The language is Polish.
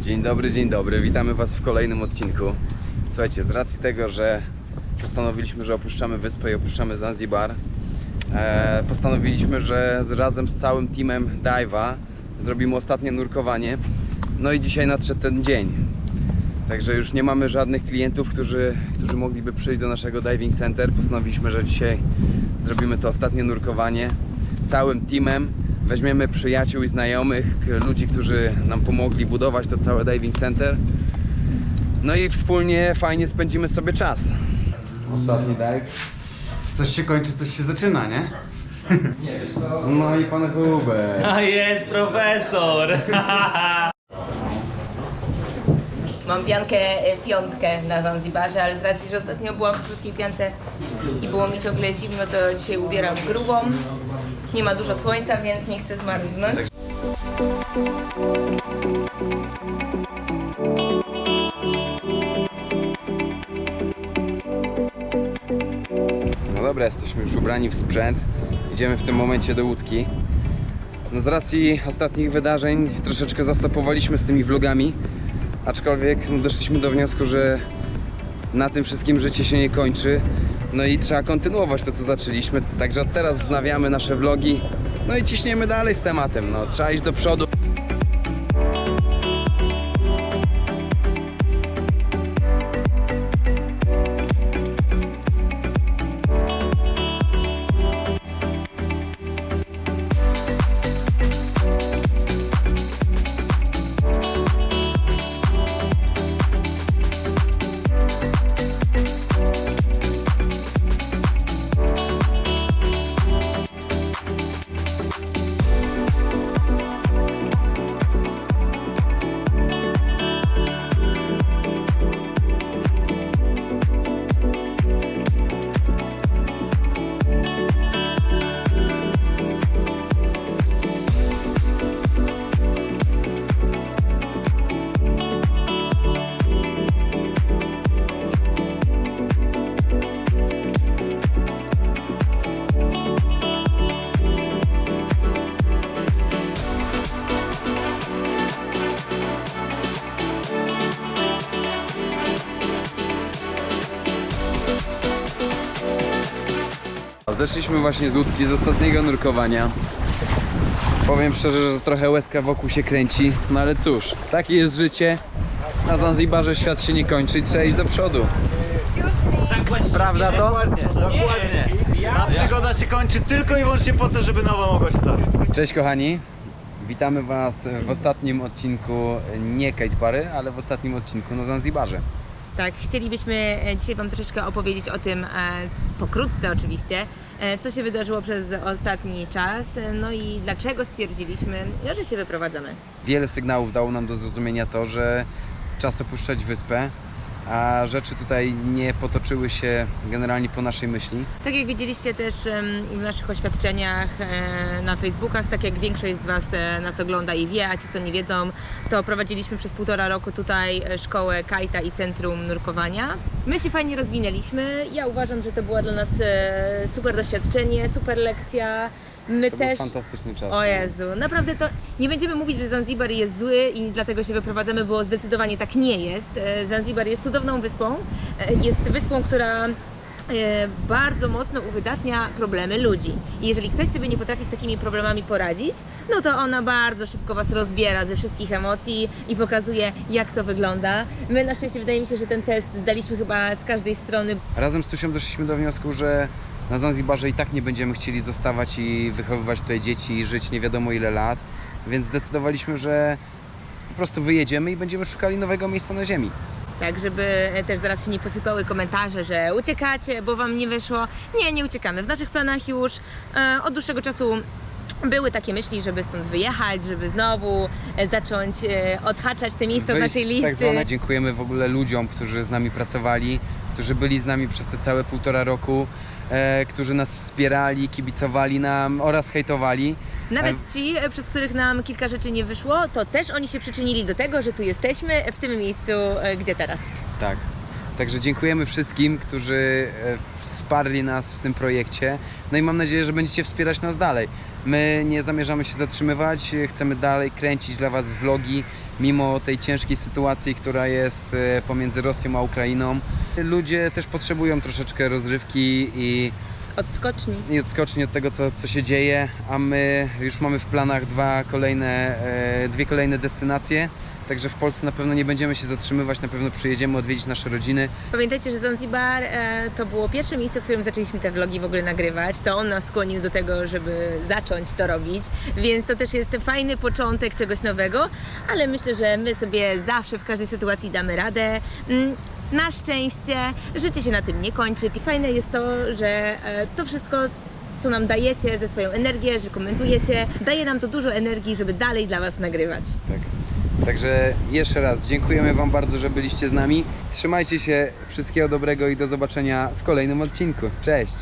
Dzień dobry, dzień dobry. Witamy Was w kolejnym odcinku. Słuchajcie, z racji tego, że postanowiliśmy, że opuszczamy wyspę i opuszczamy Zanzibar, e, postanowiliśmy, że razem z całym teamem Dive'a zrobimy ostatnie nurkowanie. No i dzisiaj nadszedł ten dzień. Także już nie mamy żadnych klientów, którzy, którzy mogliby przyjść do naszego diving center. Postanowiliśmy, że dzisiaj zrobimy to ostatnie nurkowanie całym teamem. Weźmiemy przyjaciół i znajomych, ludzi, którzy nam pomogli budować to całe diving center. No i wspólnie fajnie spędzimy sobie czas. Ostatni dive. Coś się kończy, coś się zaczyna, nie? No i pan Hubert. A jest profesor! Mam piankę e, piątkę na Zanzibarze, ale z racji, że ostatnio byłam w krótkiej piance i było mi ciągle zimno, to dzisiaj ubieram grubą. Nie ma dużo słońca, więc nie chcę zmarznąć. No dobra, jesteśmy już ubrani w sprzęt. Idziemy w tym momencie do łódki. No z racji ostatnich wydarzeń troszeczkę zastopowaliśmy z tymi vlogami, aczkolwiek no, doszliśmy do wniosku, że na tym wszystkim życie się nie kończy. No i trzeba kontynuować to, co zaczęliśmy. Także od teraz wznawiamy nasze vlogi. No i ciśniemy dalej z tematem. No, trzeba iść do przodu. Zeszliśmy właśnie z łódki z ostatniego nurkowania. Powiem szczerze, że trochę łezka wokół się kręci, no ale cóż, takie jest życie. Na Zanzibarze świat się nie kończy i trzeba iść do przodu. Tak. Prawda to? Dokładnie, dokładnie. Ta przygoda się kończy tylko i wyłącznie po to, żeby nowa mogła się stać. Cześć kochani, witamy Was w ostatnim odcinku nie Kate Pary, ale w ostatnim odcinku na Zanzibarze. Tak, chcielibyśmy e, dzisiaj Wam troszeczkę opowiedzieć o tym, e, pokrótce oczywiście, e, co się wydarzyło przez ostatni czas, no i dlaczego stwierdziliśmy, no, że się wyprowadzamy. Wiele sygnałów dało nam do zrozumienia to, że czas opuszczać wyspę, a rzeczy tutaj nie potoczyły się generalnie po naszej myśli. Tak jak widzieliście też w naszych oświadczeniach e, na Facebookach, tak jak większość z Was e, nas ogląda i wie, a ci co nie wiedzą, to prowadziliśmy przez półtora roku tutaj e, szkołę kajta i centrum nurkowania. My się fajnie rozwinęliśmy. Ja uważam, że to była dla nas super doświadczenie, super lekcja. My To też. był fantastyczny czas. O Jezu, naprawdę to nie będziemy mówić, że Zanzibar jest zły i dlatego się wyprowadzamy, bo zdecydowanie tak nie jest. E, Zanzibar jest cudowną wyspą. E, Jest wyspą, która e, bardzo mocno uwydatnia problemy ludzi. I jeżeli ktoś sobie nie potrafi z takimi problemami poradzić, no to ona bardzo szybko Was rozbiera ze wszystkich emocji i pokazuje, jak to wygląda. My na szczęście wydaje mi się, że ten test zdaliśmy chyba z każdej strony. Razem z Tusią doszliśmy do wniosku, że na Zanzibarze i tak nie będziemy chcieli zostawać i wychowywać tutaj dzieci i żyć nie wiadomo ile lat, więc zdecydowaliśmy, że po prostu wyjedziemy i będziemy szukali nowego miejsca na ziemi. Tak, żeby też zaraz się nie posypały komentarze, że uciekacie, bo wam nie wyszło. Nie, nie uciekamy. W naszych planach już e, od dłuższego czasu były takie myśli, żeby stąd wyjechać, żeby znowu e, zacząć e, odhaczać te miejsca z naszej z listy. Tak zwane, dziękujemy w ogóle ludziom, którzy z nami pracowali, którzy byli z nami przez te całe półtora roku, e, którzy nas wspierali, kibicowali nam oraz hejtowali. Nawet ci, e, przez których nam kilka rzeczy nie wyszło, to też oni się przyczynili do tego, że tu jesteśmy w tym miejscu, e, gdzie teraz. Tak. Także dziękujemy wszystkim, którzy e, wsparli nas w tym projekcie. No i mam nadzieję, że będziecie wspierać nas dalej. My nie zamierzamy się zatrzymywać, e, chcemy dalej kręcić dla Was vlogi, mimo tej ciężkiej sytuacji, która jest e, pomiędzy Rosją a Ukrainą. Ludzie też potrzebują troszeczkę rozrywki i, Odskoczni. i odskoczni od tego, co, co się dzieje, a my już mamy w planach dwa kolejne, e, dwie kolejne destynacje. Także w Polsce na pewno nie będziemy się zatrzymywać, na pewno przyjedziemy odwiedzić nasze rodziny. Pamiętajcie, że Zanzibar e, to było pierwsze miejsce, w którym zaczęliśmy te vlogi w ogóle nagrywać. To on nas skłonił do tego, żeby zacząć to robić, więc to też jest fajny początek czegoś nowego, ale myślę, że my sobie zawsze w każdej sytuacji damy radę. Mm, Na szczęście życie się na tym nie kończy. Fajne jest to, że e, to wszystko co nam dajecie ze swoją energię, że komentujecie, daje nam to dużo energii, żeby dalej dla Was nagrywać. Tak. Także jeszcze raz dziękujemy Wam bardzo, że byliście z nami. Trzymajcie się, wszystkiego dobrego i do zobaczenia w kolejnym odcinku. Cześć!